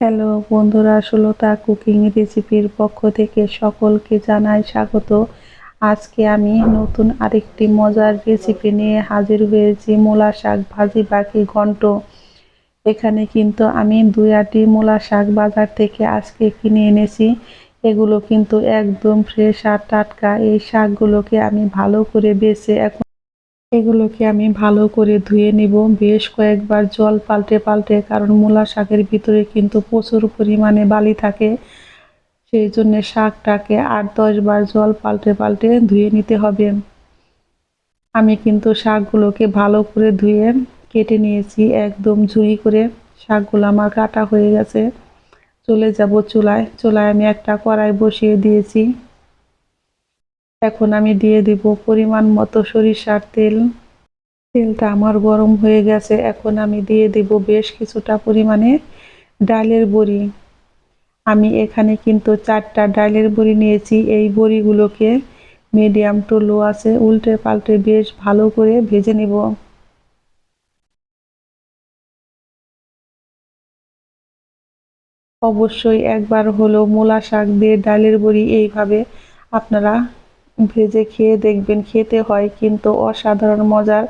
Hello বন্ধুরা, Sulata cooking রেসিপির পক্ষ থেকে সকলকে জানাই স্বাগত। আজকে আমি নতুন আরেকটি মজার রেসিপি নিয়ে হাজির হয়েছি, মূলা শাক ভাজি বাকি ঘন্ট। এখানে কিন্তু আমি দুই আটি মূলা শাক বাজার থেকে আজকে কিনে এনেছি। এগুলো কিন্তু একদম ফ্রেশ আর টাটকা। এই শাকগুলোকে আমি ভালো করে বেছে এখন এগুলোকে আমি ভালো করে ধুয়ে নিব। বেশ কয়েকবার জল পাল্টে পাল্টে, কারণ মূলা শাকের ভিতরে কিন্তু প্রচুর পরিমাণে বালি থাকে। সেই জন্যে শাকটাকে আট দশ বার জল পাল্টে পাল্টে ধুয়ে নিতে হবে। আমি কিন্তু শাকগুলোকে ভালো করে ধুয়ে কেটে নিয়েছি একদম ঝুড়ি করে। শাকগুলো আমার কাটা হয়ে গেছে। চলে যাব চুলায়। চুলায় আমি একটা কড়াই বসিয়ে দিয়েছি। এখন আমি দিয়ে দিব পরিমাণ মতো সরিষার তেল। তেলটা আমার গরম হয়ে গেছে, এখন আমি দিয়ে দিব বেশ কিছুটা পরিমাণে ডালের বড়ি। আমি এখানে কিন্তু চারটা ডালের বড়ি নিয়েছি, এই বড়িগুলোকে মিডিয়াম টু লো আছে, উল্টে পাল্টে বেশ ভালো করে ভেজে নিব। অবশ্যই একবার হলো মূলা শাক দিয়ে ডালের বড়ি, এইভাবে আপনারা ভেজে খেয়ে দেখবেন খেতে হয় কিন্তু অসাধারণ মজার।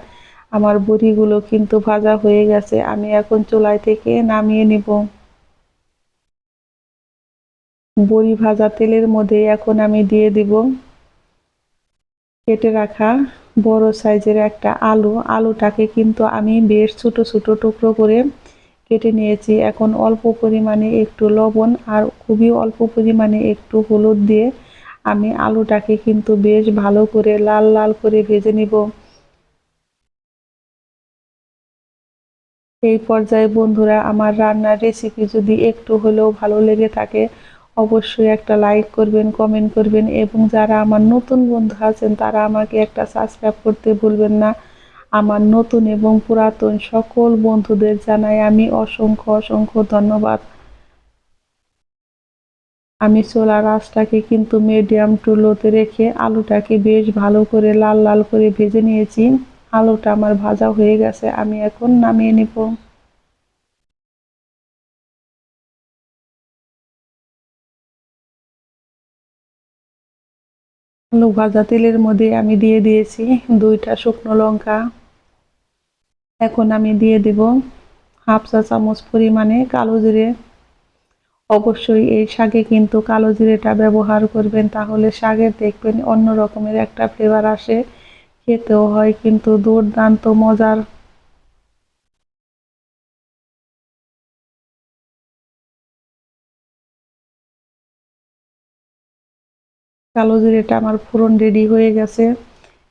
আমার বড়িগুলো কিন্তু ভাজা হয়ে গেছে, আমি এখন চুলাই থেকে নামিয়ে নিব। বড়ি ভাজা তেলের মধ্যে এখন আমি দিয়ে দিব। কেটে রাখা বড় সাইজের একটা আলু। আলুটাকে কিন্তু আমি বেশ ছোট ছোট টুকরো করে কেটে নিয়েছি। এখন অল্প পরিমাণে একটু লবণ আর খুবই অল্প পরিমাণে একটু হলুদ দিয়ে আমি আলুটাকে কিন্তু বেশ ভালো করে লাল লাল করে ভেজে নিব। এই পর্যায়ে বন্ধুরা, আমার রান্নার রেসিপি যদি একটু হলেও ভালো লেগে থাকে, অবশ্যই একটা লাইক করবেন কমেন্ট করবেন এবং যারা আমার নতুন বন্ধু আছেন, তারা আমাকে একটা সাবস্ক্রাইব করতে ভুলবেন না। আমার নতুন এবং পুরাতন সকল বন্ধুদের জানাই আমি অসংখ্য অসংখ্য ধন্যবাদ। আমি চোলা রাসটাকে কিন্তু মিডিয়াম টু লোতে রেখে আলুটাকে বেশ ভালো করে লাল লাল করে ভেজে নিয়েছি। আলুটা আমার ভাজা হয়ে গেছে, আমি এখন নামিয়ে নিব। আলু ভাজা তেলের মধ্যে আমি দিয়ে দিয়েছি দুইটা শুকনো লঙ্কা। এখন আমি দিয়ে দিব হাফ চা চামচ পরিমাণে কালো জিরে। অবশ্যই এই শাকে কিন্তু কালো জিরেটা ব্যবহার করবেন, তাহলে শাকের দেখবেন অন্য রকমের একটা ফ্লেভার আসে, খেতেও হয় কিন্তু দুর্দান্ত মজার। কালো জিরেটা আমার ফোড়ন রেডি হয়ে গেছে।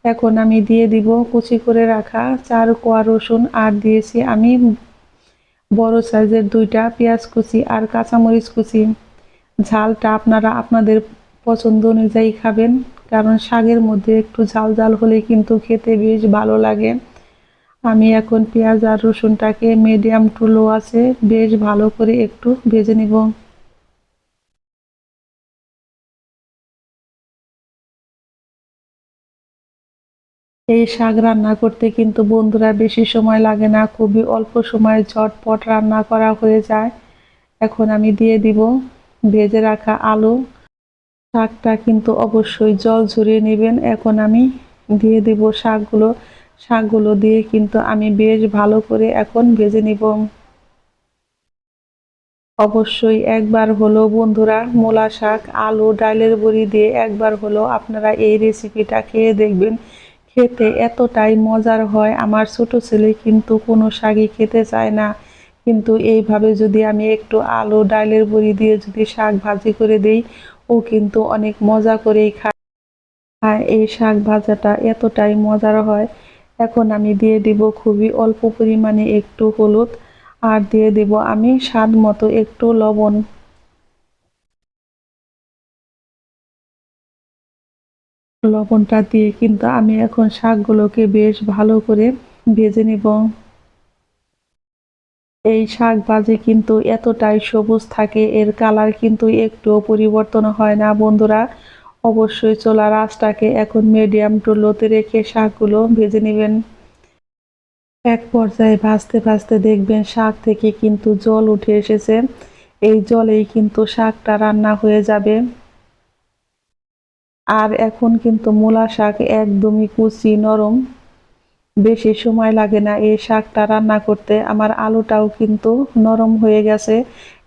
এখন আমি দিয়ে দিব কুচি করে রাখা চার কোয়া রসুন, আর দিয়েছি আমি বড় সাইজের দুইটা পেঁয়াজ কুচি আর কাঁচামরিচ কুচি। ঝালটা আপনারা আপনাদের পছন্দ অনুযায়ী খাবেন, কারণ শাকের মধ্যে একটু ঝাল ঝাল হলে কিন্তু খেতে বেশ ভালো লাগে। আমি এখন পেঁয়াজ আর রসুনটাকে মিডিয়াম টু লো আছে, বেশ ভালো করে একটু ভেজে নিব। এই শাক রান্না করতে কিন্তু বন্ধুরা বেশি সময় লাগে না, খুবই অল্প সময়ে ঝটপট রান্না করা হয়ে যায়। এখন আমি দিয়ে দিব ভেজে রাখা আলু। শাকটা কিন্তু অবশ্যই জল ঝরিয়ে নেবেন। এখন আমি দিয়ে দেব শাকগুলো। শাকগুলো দিয়ে কিন্তু আমি বেশ ভালো করে এখন ভেজে নিব। অবশ্যই একবার হলো বন্ধুরা মূলা শাক, আলু, ডালের বড়ি দিয়ে একবার হলো আপনারা এই রেসিপিটা খেয়ে দেখবেন। খেতে এতটাই মজার হয়। আমার ছোট ছেলে কিন্তু কোনো শাকই খেতে চায় না। কিন্তু এইভাবে যদি আমি একটু আলু ডালের বড়ি দিয়ে যদি শাক ভাজি করে দেই, ও কিন্তু অনেক মজা করেই খায়। আর এই শাক ভাজাটা এতটাই মজার হয়। এখন আমি দিয়ে দিব খুবই অল্প পরিমাণে একটু হলুদ। আর দিয়ে দেব আমি স্বাদ মতো একটু লবণ। লবণটা দিয়ে কিন্তু আমি এখন শাকগুলোকে বেশ ভালো করে ভেজে নিব। এই শাক ভাজি কিন্তু এতটাই সবুজ থাকে, এর কালার কিন্তু একটুও পরিবর্তন হয় না বন্ধুরা। অবশ্যই চোলা রাসটাকে এখন মিডিয়াম টু লোতে রেখে শাকগুলো ভেজে নেবেন। এক পর্যায়ে ভাজতে ভাজতে দেখবেন শাক থেকে কিন্তু জল উঠে এসেছে। এই জলেই কিন্তু শাকটা রান্না হয়ে যাবে। আর এখন কিন্তু মূলা শাক একদমই কুচি, নরম। বেশি সময় লাগে না এই শাকটা রান্না করতে। আমার আলুটাও কিন্তু নরম হয়ে গেছে।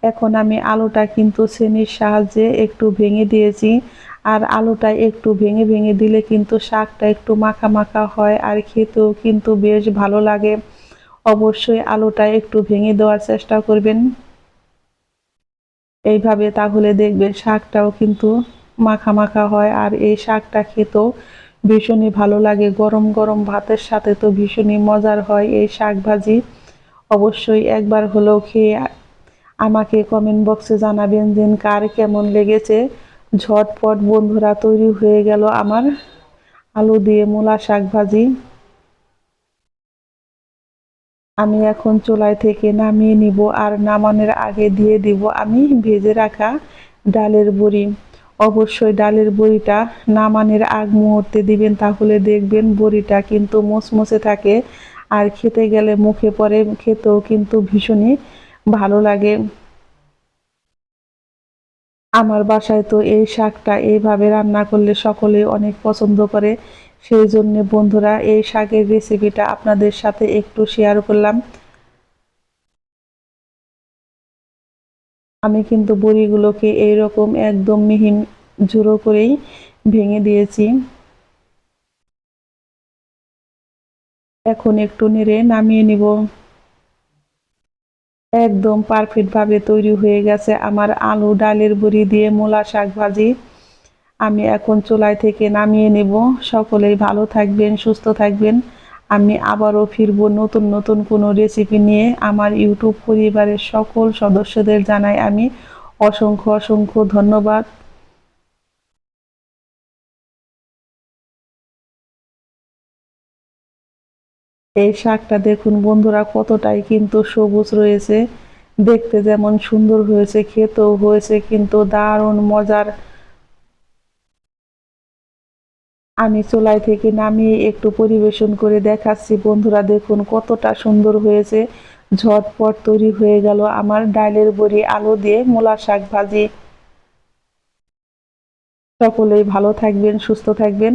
এখন আমি আলুটা কিন্তু চেনির সাহায্যে একটু ভেঙে দিয়েছি। আর আলুটা একটু ভেঙে ভেঙে দিলে কিন্তু শাকটা একটু মাখা মাখা হয় আর খেতেও কিন্তু বেশ ভালো লাগে। অবশ্যই আলুটা একটু ভেঙে দেওয়ার চেষ্টা করবেন। এইভাবে তাহলে দেখবেন শাকটাও কিন্তু মাখা মাখা হয় আর এই শাকটা খেতেও ভীষণই ভালো লাগে। গরম গরম ভাতের সাথে তো ভীষণই মজার হয় এই শাক ভাজি। অবশ্যই একবার হলেও খেয়ে আমাকে কমেন্ট বক্সে জানাবেন যে কার কেমন লেগেছে। ঝটপট বন্ধুরা তৈরি হয়ে গেল আমার আলু দিয়ে মূলা শাক ভাজি। আমি এখন চুলায় থেকে নামিয়ে নিব আর নামানোর আগে দিয়ে দিব আমি ভেজে রাখা ডালের বড়ি। অবশ্যই ডালের বড়িটা নামানের আগ মুহূর্তে দিবেন, তাহলে দেখবেন বড়িটা কিন্তু মুচমুচে থাকে। আর খেতে গেলে মুখে পরে খেতেও কিন্তু ভীষণই ভালো লাগে। আমার বাসায় তো এই শাকটা এইভাবে রান্না করলে সকলে অনেক পছন্দ করে। সেই জন্য বন্ধুরা, এই শাকের রেসিপিটা আপনাদের সাথে একটু শেয়ার করলাম। আমি কিন্তু বড়িগুলোকে এইরকম একদম মিহিন ঝুড়ো করেই ভেঙে দিয়েছি। এখন একটু নেড়ে নামিয়ে নিব। একদম পারফেক্ট ভাবে তৈরি হয়ে গেছে আমার আলু ডালের বড়ি দিয়ে মূলা শাক ভাজি। আমি এখন চুলায় থেকে নামিয়ে নেব। সকলেই ভালো থাকবেন, সুস্থ থাকবেন। আমি আবারও ফিরব নতুন নতুন কোনো রেসিপি নিয়ে আমার ইউটিউব পরিবারের সকল সদস্যদের জানাই আমি অসংখ্য অসংখ্য ধন্যবাদ। এই শাকটা দেখুন বন্ধুরা কতটাই কিন্তু সবুজ রয়েছে। দেখতে যেমন সুন্দর হয়েছে, খেতেও হয়েছে, কিন্তু দারুণ মজার আমি চোলাই থেকে নামিয়ে একটু পরিবেশন করে দেখাচ্ছি। বন্ধুরা, দেখুন কতটা সুন্দর হয়েছে। ঝটপট তৈরি হয়ে গেল আমার ডালের বড়ি আলু দিয়ে মূলা শাক ভাজি। সকলেই ভালো থাকবেন, সুস্থ থাকবেন।